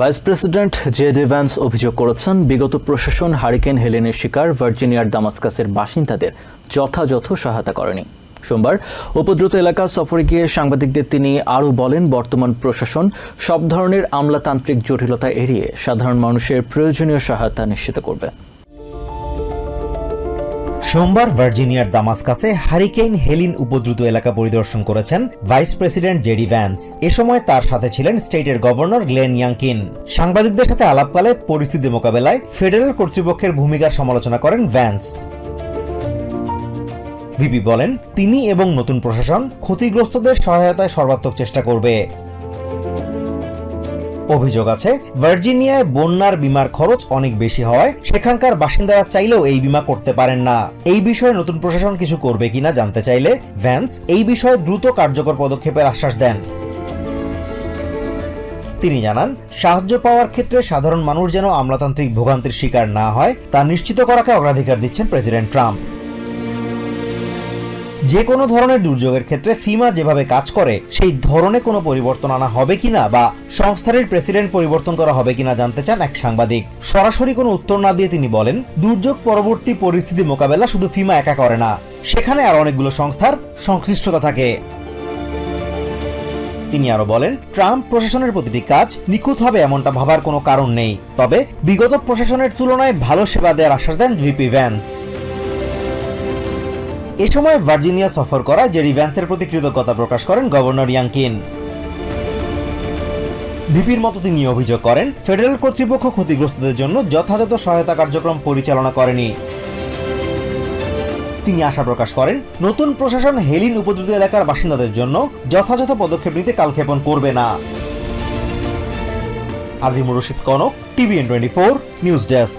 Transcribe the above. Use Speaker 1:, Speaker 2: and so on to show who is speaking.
Speaker 1: Vice president J ডিভ্যান্স অভিযোগ করেছেন, বিগত প্রশাসন হারিকেন হেলেনের শিকার ভার্জিনিয়ার দামাস্কাসের বাসিন্দাদের যথাযথ সহায়তা করেনি। সোমবার উপদ্রুত এলাকা সফরে গিয়ে সাংবাদিকদের তিনি আরও বলেন, বর্তমান প্রশাসন সব ধরনের আমলাতান্ত্রিক জটিলতা এড়িয়ে সাধারণ মানুষের প্রয়োজনীয় সহায়তা নিশ্চিত করবে।
Speaker 2: সোমবার ভার্জিনিয়ার দামাস্কাসে হারিকেইন হেলিন উপদ্রুত এলাকা পরিদর্শন করেছেন vice president J D Vance. এ সময় তার সাথে ছিলেন স্টেটের গভর্নর গ্লেন ইয়াংকিন। সাংবাদিকদের সাথে আলাপকালে পরিস্থিতি মোকাবেলায় ফেডারেল কর্তৃপক্ষের ভূমিকার সমালোচনা করেন ভ্যান্স। ভিপি বলেন, তিনি এবং নতুন প্রশাসন ক্ষতিগ্রস্তদের সহায়তায় সর্বাত্মক চেষ্টা করবে। অভিযোগ আছে। ভার্জিনিয়ায় বন্যার বিমার খরচ অনেক বেশি হওয়ায় সেখানকার বাসিন্দারা চাইলেও এই বিমা করতে পারেন না। এই বিষয়ে নতুন প্রশাসন কিছু করবে কিনা জানতে চাইলে ভ্যান্স এই বিষয়ে দ্রুত কার্যকর পদক্ষেপের আশ্বাস দেন। তিনি জানান, সাহায্য পাওয়ার ক্ষেত্রে সাধারণ মানুষ যেন আমলাতান্ত্রিক ভোগান্তির শিকার না হয়, তা নিশ্চিত করাকে অগ্রাধিকার দিচ্ছেন প্রেসিডেন্ট ট্রাম্প। যে কোনো ধরনের দুর্যোগের ক্ষেত্রে ফিমা যেভাবে কাজ করে, সেই ধরনে কোনো পরিবর্তন আনা হবে কিনা বা সংস্থাটির প্রেসিডেন্ট পরিবর্তন করা হবে কিনা জানতে চান এক সাংবাদিক। সরাসরি কোনো উত্তর না দিয়ে তিনি বলেন, দুর্যোগ পরবর্তী পরিস্থিতি মোকাবেলা শুধু ফিমা একা করে না, সেখানে আর অনেকগুলো সংস্থার সংশ্লিষ্টতা থাকে। তিনি আরও বলেন, ট্রাম্প প্রশাসনের প্রতিটি কাজ নিখুঁত হবে এমনটা ভাবার কোনো কারণ নেই, তবে বিগত প্রশাসনের তুলনায় ভালো সেবা দেওয়ার আশ্বাস দেন ভিপি ভ্যান্স। এ সময় ভার্জিনিয়া সফর করা জেরি ভ্যান্সের প্রতি কৃতজ্ঞতা প্রকাশ করেন গভর্নর ইয়াংকিন। ভিপির মতো তিনি অভিযোগ করেন, ফেডারেল কর্তৃপক্ষ ক্ষতিগ্রস্তদের জন্য যথাযথ সহায়তা কার্যক্রম পরিচালনা করেনি। তিনি আশা প্রকাশ করেন, নতুন প্রশাসন হেলিন উপদ্রুত এলাকার বাসিন্দাদের জন্য যথাযথ পদক্ষেপ নিতে কালক্ষেপণ করবে না। Azimur Rashid Konok, TVN twenty four, news desk.